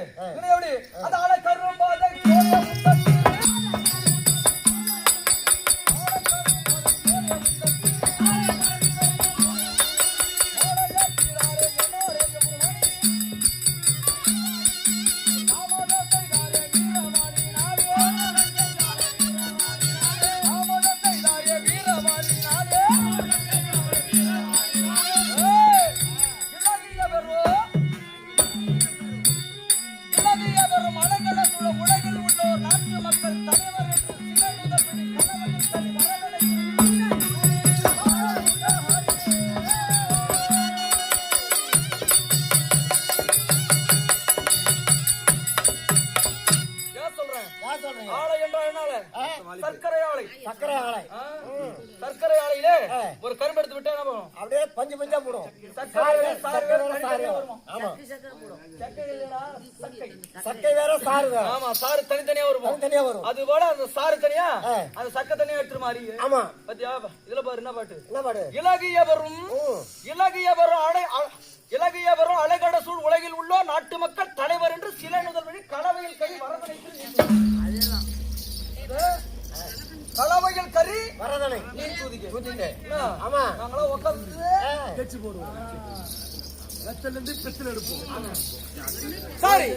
இவனை எப்படி? சொல்றீங்க? ஆலை என்றால் சர்க்கரை ஆலை. சர்க்கரை ஆலை. ஆ, சர்க்கரை ஆலையிலே ஆ. ஒரு கரும்பு எடுத்து விட்டா என்ன அப்படியே பஞ்சு பஞ்சா போடும். சர்க்கரை வேற, சாறு. வருமா? ஆமா. சர்க்கரை வேற சாறு வேற. ஆமா சாறு தனித்தனியா வருமா? தனித்தனியா வரும். அது போல அந்த சாறு தனியா. அந்த சக்க தனியா எடுத்துரு மாதிரி ஆமா. பாத்தியா? இதுல பாரு என்ன பாட்டு? என்ன பாடு இலகிய வரும். இலகிய வரும் அலை அ- இலகிய வரும் அலைகட சூழ் உலகில் உள்ள நாட்டு மக்கள் தலைவர் என்று சில முதல் வழி கலவையில் கறி வரவழைத்து கலவையில் கறி. வரதனை. நீர் தூதிக்க. ஊத்திங்க என்ன? ஆமா. நாங்களாம் உட்காந்து ஆ. சாரி.